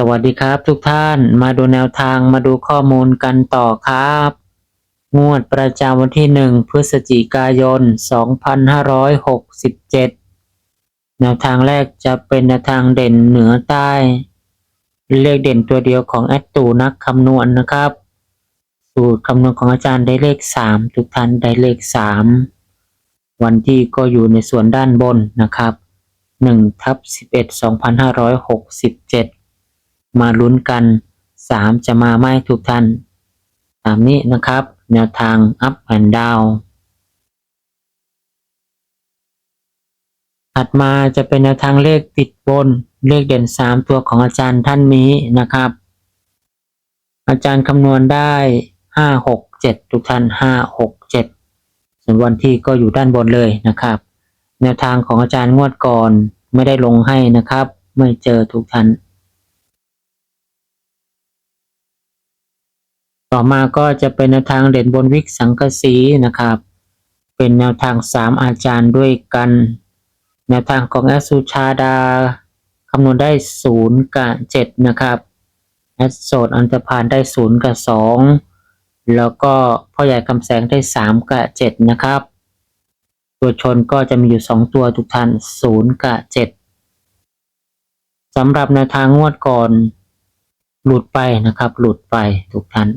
สวัสดีครับทุกท่านมาดูแนวทางมาดูข้อมูลกันต่อครับ งวดประจำวันที่ 1 พฤศจิกายน 2567 แนวทางแรกจะเป็นแนวทางเด่นเหนือใต้ เลขเด่นตัวเดียวของแอดตูนักคำนวณนะครับ สูตรคำนวณของอาจารย์ได้เลข 3 ทุกท่านได้เลข 3 วันที่ก็อยู่ในส่วนด้านบนนะครับ1ทับ11 2567 มาลุ้นกัน 3 จะมาไหมทุกท่าน ตามนี้นะครับ แนวทาง up and down ถัดมาจะเป็นแนวทางเลขติดบน เลขเด่น 3 ตัวของอาจารย์ท่านนี้นะครับ อาจารย์คำนวณได้ 5 6 7 ทุกท่าน 5 6 7 ส่วนวันที่ก็อยู่ด้านบนเลยนะครับ แนวทางของอาจารย์งวดก่อนไม่ได้ลงให้นะครับ ไม่เจอทุกท่าน ต่อมาก็จะเป็นแนวทางเด่นบนวิกสังกสีนะครับ เป็นแนวทางสามอาจารย์ด้วยกัน แนวทางของแอสุชาดาคำนวณได้ศูนย์กับเจ็ดนะครับแอดโสดอันตรพานได้ศูนย์กับสองแล้วก็พ่อใหญ่คำแสงได้สามกับเจ็ดนะครับ ตัวชนก็จะมีอยู่สองตัวทุกท่านศูนย์กับเจ็ดสำหรับแนวทางงวดก่อน หลุดไปนะครับ หลุดไปทุกท่าน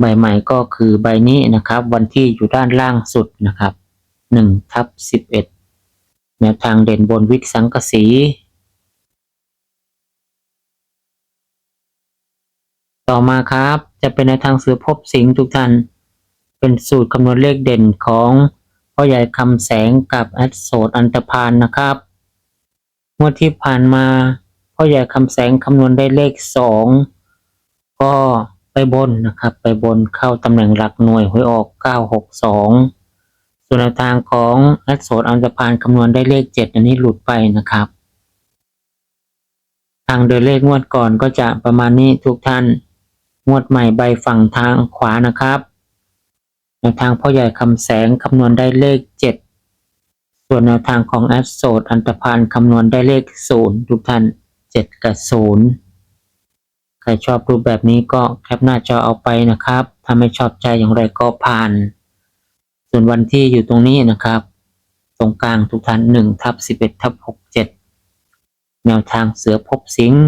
ใบใหม่ก็คือใบนี้นะครับ วันที่อยู่ด้านล่างสุดนะครับหนึ่งทับสิบเอ็ดแนวทางเด่นบนวิกสังกสี ต่อมาครับจะเป็นในทางเสือพบสิงห์ทุกท่าน เป็นสูตรคำนวณเลขเด่นของพ่อใหญ่คำแสงกับแอดโสดอันตรพานนะครับงวดที่ผ่านมาพ่อใหญ่คำแสงคำนวณได้เลขสองก็ ไปบนนะครับ ไปบนเข้าตำแหน่งหลักหน่วยหวยออก 962 ส่วนแนวทางของแอดโสดอันตพานคำนวณได้เลข 7 อันนี้หลุดไปนะครับ ทางเดินเลขงวดก่อนก็จะประมาณนี้ทุกท่านงวดใหม่ใบฝั่งทางขวานะครับแนวทางพ่อใหญ่คำแสงคำนวณได้เลข 7 ส่วนแนวทางของแอดโสดอันตรพานคำนวณได้เลข 0 ทุกท่าน 7 กับ 0 รชอบรูปแบบนี้ก็แคปหน้าจอเอาไปนะครับ ถ้าไม่ชอบใจอย่างไรก็ผ่าน ส่วนวันที่อยู่ตรงนี้นะครับ ตรงกลางทุกท่าน1ทับ11ทับ67แนวทางเสือพบสิงห์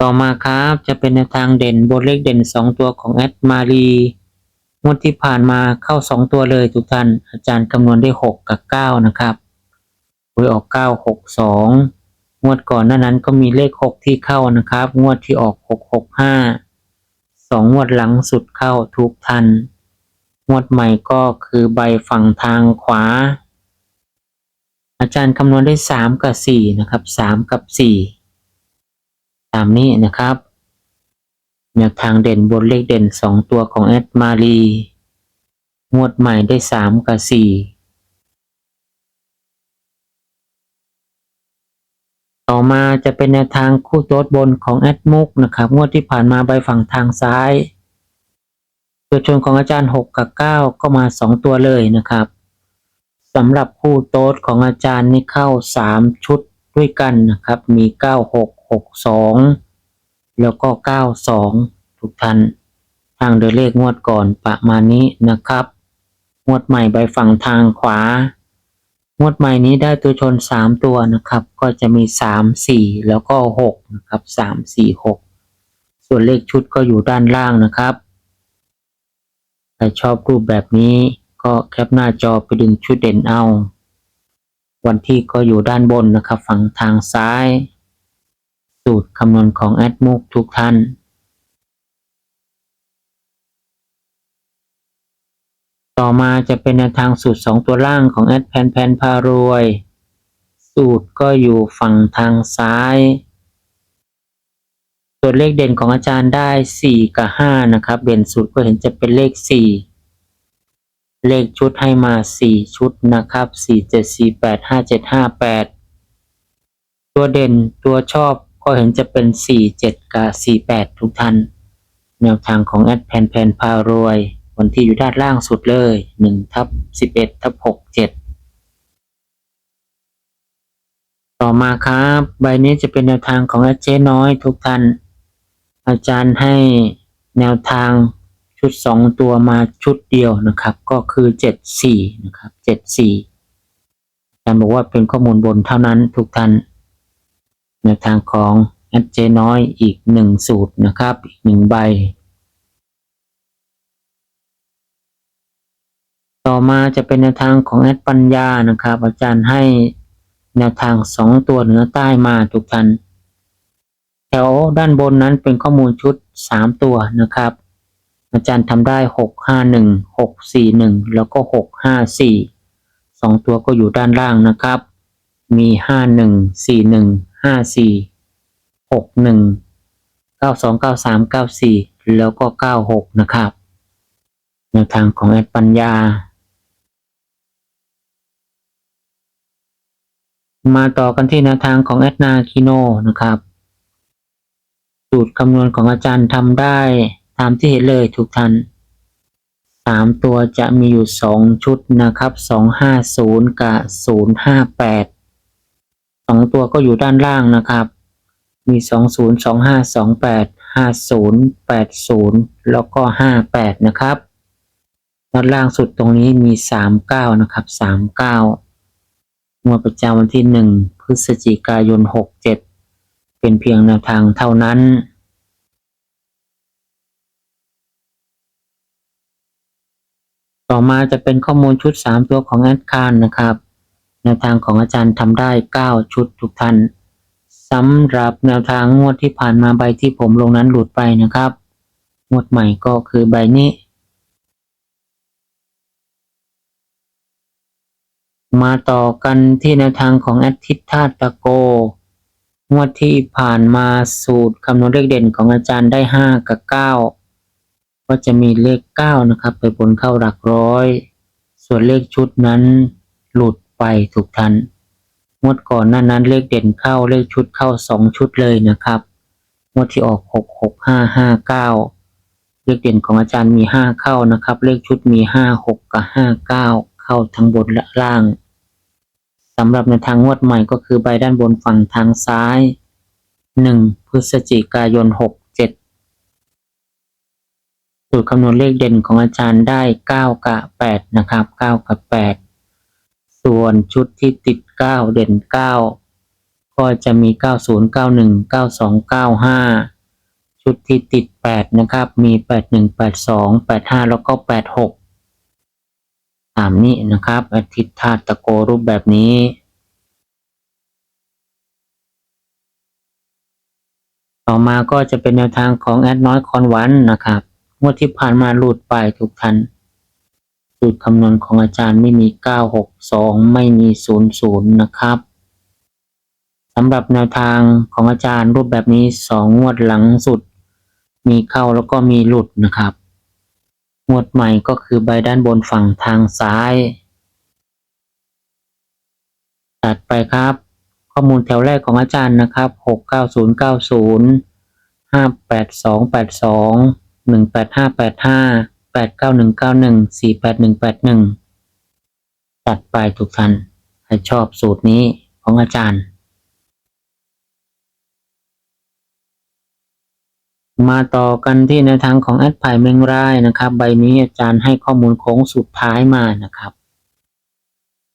ต่อมาครับจะเป็นแนวทางเด่นบนเลขเด่น 2 ตัวของแอดมารีงวดที่ผ่านมาเข้า 2 ตัวเลยทุกท่านอาจารย์คำนวณได้ 6 กับ 9 นะครับหวยออก 9 6 2 งวดก่อนหน้านั้นก็มีเลข6ที่เข้านะครับ งวดที่ออก6 6 5 2งงวดหลังสุดเข้าทุกทัน งวดใหม่ก็คือใบฝั่งทางขวา อาจารย์คำนวณได้3กับ4นะครับ3กับ4ตามนี้นะครับแนวทางเด่นบนเลขเด่น2ตัวของแอดมารีงวดใหม่ได้3กับ4 ต่อมาจะเป็นแนวทางคู่โต๊ดบนของแอดมุกนะครับ งวดที่ผ่านมาใบฝั่งทางซ้าย ตัวชนของอาจารย์ 6 กับ 9 ก็มา 2 ตัวเลยนะครับสำหรับคู่โต๊ดของอาจารย์นี่เข้า 3 ชุดด้วยกันนะครับ มี 9 6 6 2 แล้วก็ 92 ทุกท่านทางเดินเลขงวดก่อนประมาณนี้นะครับ งวดใหม่ใบฝั่งทางขวา งวดใหม่นี้ได้ตัวชน3ตัวนะครับ ก็จะมี3 4แล้วก็6นะครับ3 4 6ส่วนเลขชุดก็อยู่ด้านล่างนะครับใครชอบรูปแบบนี้ก็แคปหน้าจอไปดึงชุดเด่นเอา วันที่ก็อยู่ด้านบนนะครับ ฝั่งทางซ้าย สูตรคำนวณของแอดมุกทุกท่าน ต่อมาจะเป็นแนวทางสูตร 2 ตัวล่างของแอดแพนแพนพารวย สูตรก็อยู่ฝั่งทางซ้ายส่วเลขเด่นของอาจารย์ได้สี่กับห้านะครับ เด่นสุดก็เห็นจะเป็นเลขสี่เลขชุดให้มาสี่ชุดนะครับสี่เจ็ดสี่แปดห้าเจ็ดห้าแปดตัวเด่นตัวชอบก็เห็นจะเป็นสี่เจ็ดกับสี่แปดทุกท่าน แนวทางของแอดแพนแพนพารวย วันที่อยู่ด้านล่างสุดเลยหนึ่งทับสิบเอ็ดทับหกเจ็ดต่อมาครับ ใบนี้จะเป็นแนวทางของอาเจ๊น้อยทุกท่าน อาจารย์ให้แนวทางชุดสองตัวมาชุดเดียวนะครับ ก็คือเจ็ดสี่นะครับเจ็ดสี่อาจารย์บอกว่าเป็นข้อมูลบนเท่านั้นทุกท่าน แนวทางของอาเจ๊น้อยอีกหนึ่งสูตรนะครับ อีกหนึ่งใบ ต่อมาจะเป็นแนวทางของแอดปัญญานะครับอาจารย์ให้แนวทางสองตัวเหนือใต้มาทุกท่านแถวด้านบนนั้นเป็นข้อมูลชุดสามตัวนะครับ อาจารย์ทำได้หกห้าหนึ่งหกสี่หนึ่งแล้วก็หกห้าสี่สองตัวก็อยู่ด้านล่างนะครับ มีห้าหนึ่งสี่หนึ่งห้าสี่หกหนึ่งเก้าสองเก้าสามเก้าสี่แล้วก็เก้าหกนะครับแนวทางของแอดปัญญา มาต่อกันที่แนวทางของแอดนาคิโนนะครับ สูตรคำนวณของอาจารย์ทำได้ตามที่เห็นเลยทุกท่านสามตัวจะมีอยู่สองชุดนะครับสองห้าศูนย์กับศูนย์ห้าแปดสองตัวก็อยู่ด้านล่างนะครับ มีสองศูนย์สองห้าสองแปดห้าศูนย์แปดศูนย์แล้วก็ห้าแปดนะครับด้านล่างสุดตรงนี้มีสามเก้านะครับสามเก้า งวดประจำวันที่หนึ่งพฤศจิกายนหกเจ็ดเป็นเพียงแนวทางเท่านั้น ต่อมาจะเป็นข้อมูลชุดสามตัวของแอดคานนะครับแนวทางของอาจารย์ทำได้เก้าชุดทุกท่านสำหรับแนวทางงวดที่ผ่านมาใบที่ผมลงนั้นหลุดไปนะครับ งวดใหม่ก็คือใบนี้ มาต่อกันที่แนวทางของอดทิตย์ธาตะโก งวดที่ผ่านมาสูตรคำนวณเลขเด่นของอาจารย์ได้ห้ากับเก้าก็จะมีเลขเก้านะครับ ไปบนเข้าหลักร้อย ส่วนเลขชุดนั้นหลุดไปถูกทัน งวดก่อนหน้านั้นเลขเด่นเข้าเลขชุดเข้าสองชุดเลยนะครับ งวดที่ออกหกหกห้าห้าเก้าเลขเด่นของอาจารย์มีห้าเข้านะครับ เลขชุดมีห้าหกกับห้าเก้าเข้าทั้งบนและล่าง สำหรับในทางงวดใหม่ก็คือใบด้านบนฝั่งทางซ้าย 1 พฤศจิกายน 67สูตรคำนวณเลขเด่นของอาจารย์ได้ 9 กับ 8 นะครับ 9 กับ 8 ส่วนชุดที่ติด 9 เด่น 9 ก็จะมี 90 91 92 95 ชุดที่ติด 8 นะครับ มี 81 82 85 แล้วก็ 86 ตามนี้นะครับอาทิตย์ธาตุตะโกรูปแบบนี้ต่อมาก็จะเป็นแนวทางของแอดน้อยคอนวันนะครับงวดที่ผ่านมาหลุดไปทุกท่านสูตรคำนวณของอาจารย์ไม่มี 962 ไม่มี 00 นะครับสำหรับแนวทางของอาจารย์รูปแบบนี้ 2 งวดหลังสุด มีเข้าแล้วก็มีหลุดนะครับ งวดใหม่ก็คือใบด้านบนฝั่งทางซ้าย ตัดไปครับ ข้อมูลแถวแรกของอาจารย์นะครับ 6 9 0 9 0 5 8 2 8 2 1 8 5 8 5 8 9 1 9 1 4 8 1 8 1 ตัดไปทุกท่าน ให้ชอบสูตรนี้ของอาจารย์ มาต่อกันที่แนวทางของแอดไผ่เมงรายนะครับ ใบนี้อาจารย์ให้ข้อมูลโค้งสุดท้ายมานะครับ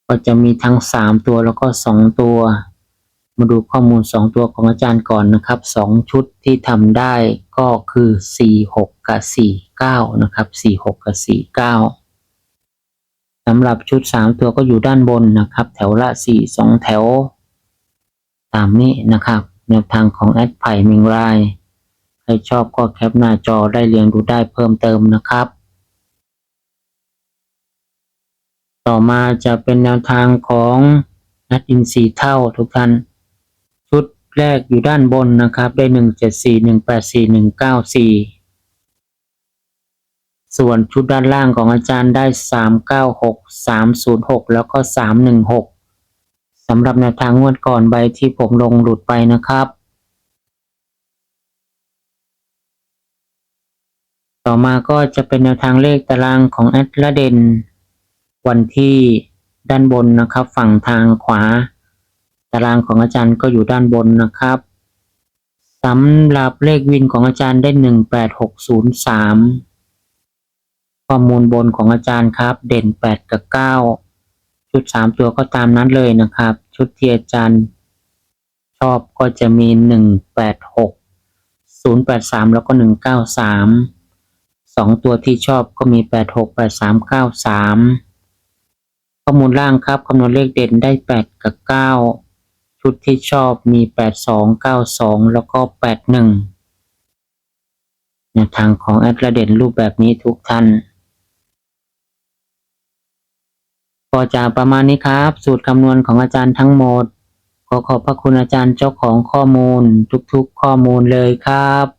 ก็จะมีทั้งสามตัวแล้วก็สองตัว มาดูข้อมูลสองตัวของอาจารย์ก่อนนะครับสองชุดที่ทำได้ก็คือสี่หกกับสี่เก้านะครับสี่หกกับสี่เก้าสำหรับชุดสามตัวก็อยู่ด้านบนนะครับ แถวละสี่สองแถว ตามนี้นะครับ แนวทางของแอดไผ่เมงราย ครชอบก็แคปหน้าจอได้เรียงดูได้เพิ่มเติมนะครับ ต่อมาจะเป็นแนวทางของนัดอินสีเท่าทุกท่านชุดแรกอยู่ด้านบนนะครับ ได้หนึ่งเจ็ดสี่หนึ่งแปดสี่หนึ่งเก้าสี่ส่วนชุดด้านล่างของอาจารย์ได้สามเก้าหกสามศูนย์หกแล้วก็สามหนึ่งหกสำหรับแนวทางงวดก่อนใบที่ผมลงหลุดไปนะครับ ต่อมาก็จะเป็นแนวทางเลขตารางของแอดละเดนวันที่ด้านบนนะครับ ฝั่งทางขวา ตารางของอาจารย์ก็อยู่ด้านบนนะครับสำหรับเลขวินของอาจารย์ได้ 18603 ข้อมูลบนของอาจารย์ครับ เด่น 8 กับ 9 ชุด 3 ตัวก็ตามนั้นเลยนะครับ ชุดที่อาจารย์ชอบก็จะมี 186 083 แล้วก็ 193 องตัวที่ชอบก็มีแปดหกแปดสามเก้าสามข้อมูลล่างครับคำนวณเลขเด่นได้แปดกับเก้าชุดที่ชอบมีแปดสองเก้าสองแล้วก็แปดหนึ่งแนวทางของแอดละเด่นรูปแบบนี้ทุกท่านก็จะประมาณนี้ครับ สูตรคำนวณของอาจารย์ทั้งหมด ขอขอบพระคุณอาจารย์เจ้าของข้อมูลทุกๆข้อมูลเลยครับ